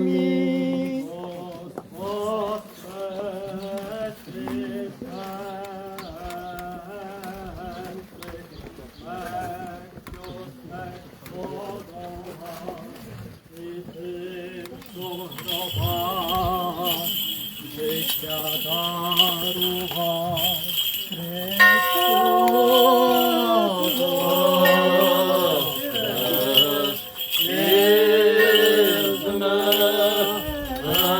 Амінь. Життя дарував Смерть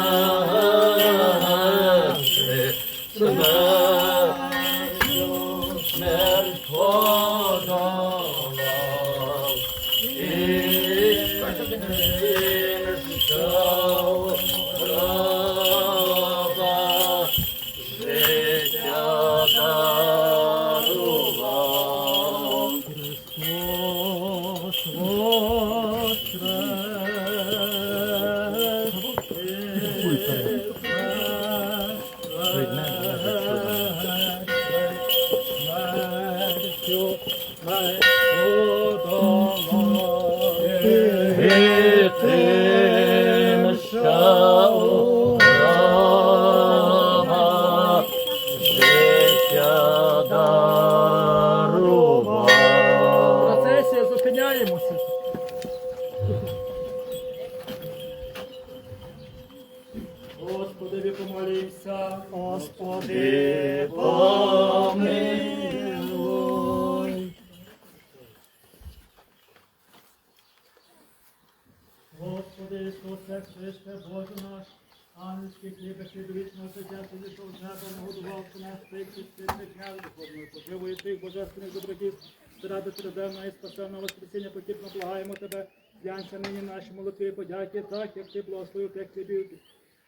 Процесія, зупиняємося. Господи Ісусе, Христе, Боже наш, ангельський хліб, який до вічного життя, ти зійшов з неба, нагодував нас тих, що святих дняв духовною тих божественних добродів, заради триденного і спасенного воскресіння потіпно благаємо Тебе, зянься нині наші молитви, подяки, так, як Ти благословив тих хлібів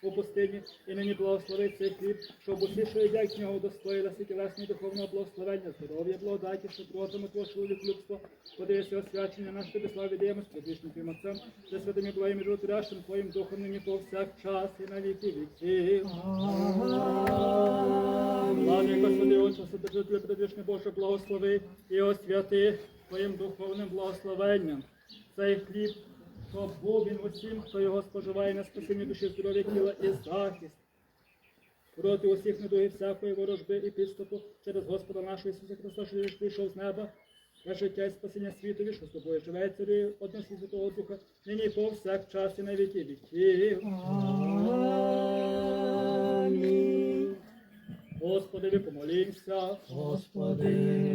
у пустині, і нині благослови цей хліб, щоб усі, що їдять з нього, удостоїлися тілесні духовного благословення, здоров'я, благодаті, що просимо Твого чоловік людство, подивися освячення наш тобі славі даємо з предвічним Твоїм Отцем, за святим і благим і животворящим Твоїм Духом нині повсякчас і на віки віків. Славі Господи, Отче, Содержитель предвічний Боже, благослови і освяти Твоїм духовним благословенням. Цей хліб, щоб був він усім, хто його споживає на спасіння душі, здоров'я тіла і захист. Проти усіх недугів всякої ворожби і підступу через Господа нашого Ісуса Христа, що він прийшов з неба, на життя і спасіння світові, що з тобою живе царює односі Святого Духа, нині і повсякчас і на віки віків. Господи, помолімся. Господи,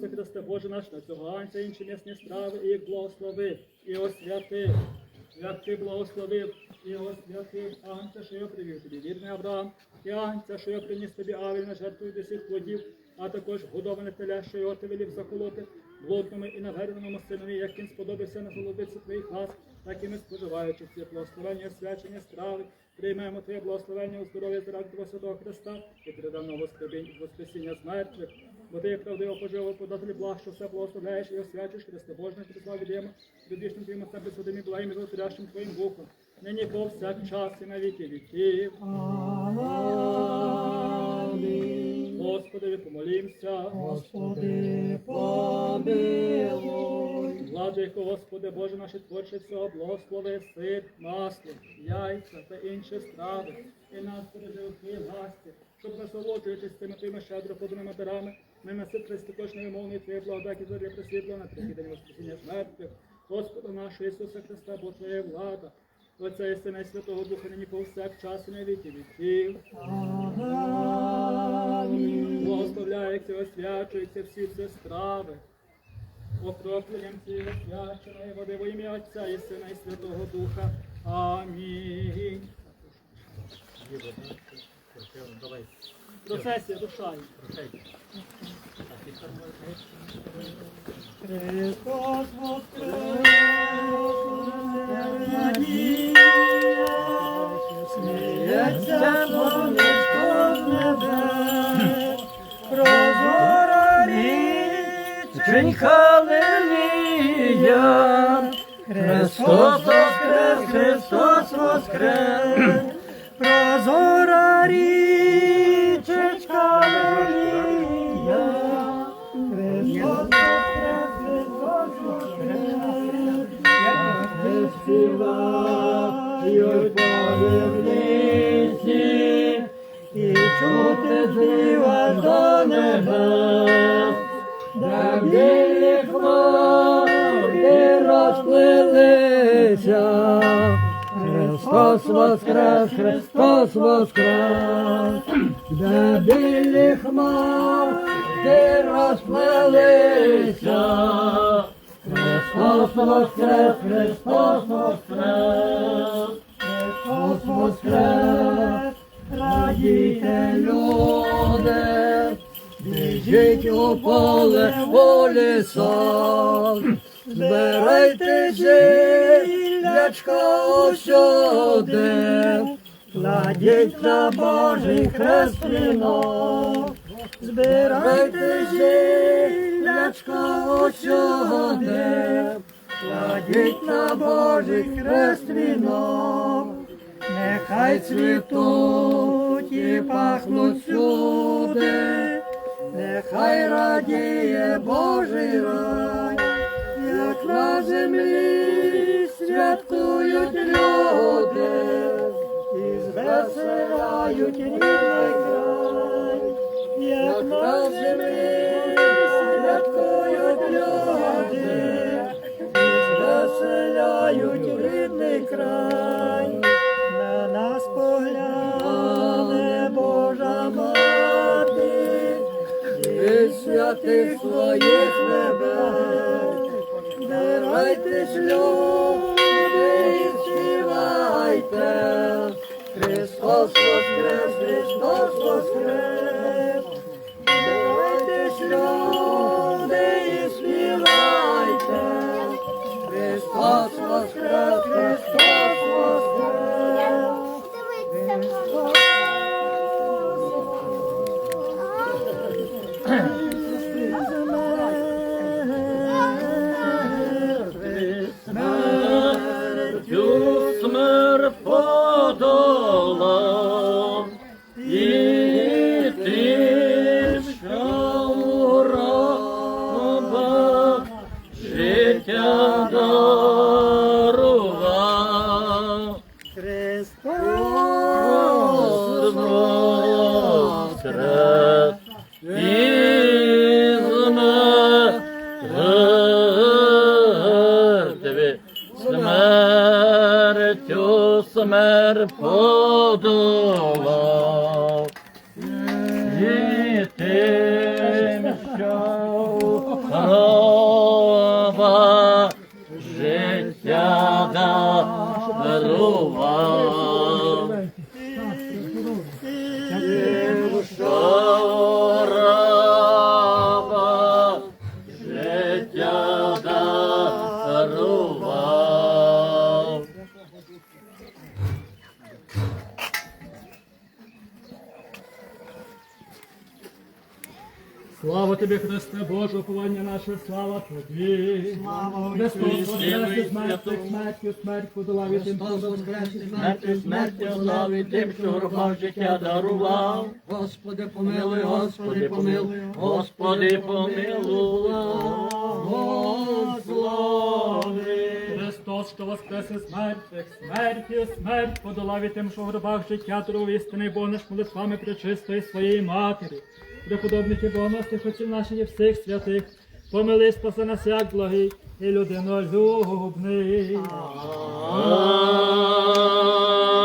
Ісусе Христе, Боже наш, на цього ганця інші м'ясні страви, і їх благослови, і освяти, як ти благословив, і освяти Агнця, що я привів тобі, вірний Авраам, і Агнця, що я приніс тобі Авель на жертву від усіх плодів, а також годоване теля, що його ти велів заколоти, блудному і наверненому синові, як він сподобався на голубиці твоїх ласк, так і ми споживаючи ці благословення, освячення страви, приймемо Твоє благословення у здоров'я заради Твого Святого Христа і переданого воскресіння з мертвих. Бо ти як правдиво поживо подателі благ, що все благословляєш і освячиш Христе Божне, тобі славі даємо, предвічним Твоїм Отцем, Пресвятим і благим і животворящим Твоїм Духом, нині повсякчас і на віки віків. Господи, помолімся. Господи, помилуй. Владико, Господи, Боже наше творче всього, благослови сир, масло, яйця та інші страви, і нас бережи у Твоїй власті, щоб насолоджуючись цими Твоїми щедро поданими дарами, ми наситили такожної мовної Твоєї благодаті зорі присвітлена, третій день Воскресіння з мертвих, Господа нашого Ісуса Христа, бо Твоя влада, Отця і Сина і Святого Духа, нині повсякчас і на віки віків. Благословляється, освячується всі ці страви. Окропленням цієї освяченої води во ім'я Отця і Сина і Святого Духа. Амінь. Процесія душа. Христос воскрес, сміється сонечко з небес, прозора річенька лелія, Христос воскрес, Христос воскрес, Христос воскрес, Христос воскрес, де білі хмари розплилися. Христос воскрес, Христос воскрес, Христос воскрес, радійте, люди, біжіть у поле, у лісах, збирайте зілячка усюди, кладіть на Божий хрест вінок. Збирайте зілячка усюди, кладіть на Божий хрест вінок. Нехай цвітуть і пахнуть сюди, нехай радіє Божий рай, як на землі святкують люди, і звеселяють рідний край, як на землі святкують люди, і звеселяють рідний край. На нас погляне Божа і святих своїх небес. Збирайтесь, люди, співайте. Христос воскрес, Христос воскрес. І Христе Боже, уповання наше, слава тобі. Христос воскрес із мертвих, смертю, смерть подолав і тим Смертю смертю слави тим, що гроба життя дарував. Господи, помилуй, Господи, помилуй, Господи, помилував. Господи. Христос, що воскрес із мертвих, смертю, смерть подолав і тим, що в гробах життя дарував істини Бог наш молитвами пречистої своєї матері. Преподобники богоносних отців наших і всіх святих, помили спаси нас як благий і людинолюбний.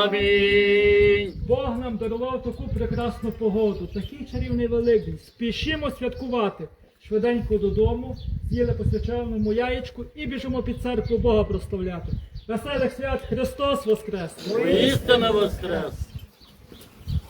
Амінь. Бог нам дарував таку прекрасну погоду, такий чарівний великдень. Спішимо святкувати. Швиденько додому, з'їли посвяченому яєчку і біжимо під церкву Бога прославляти. Веселих свят Христос Воскрес! Істина воскрес.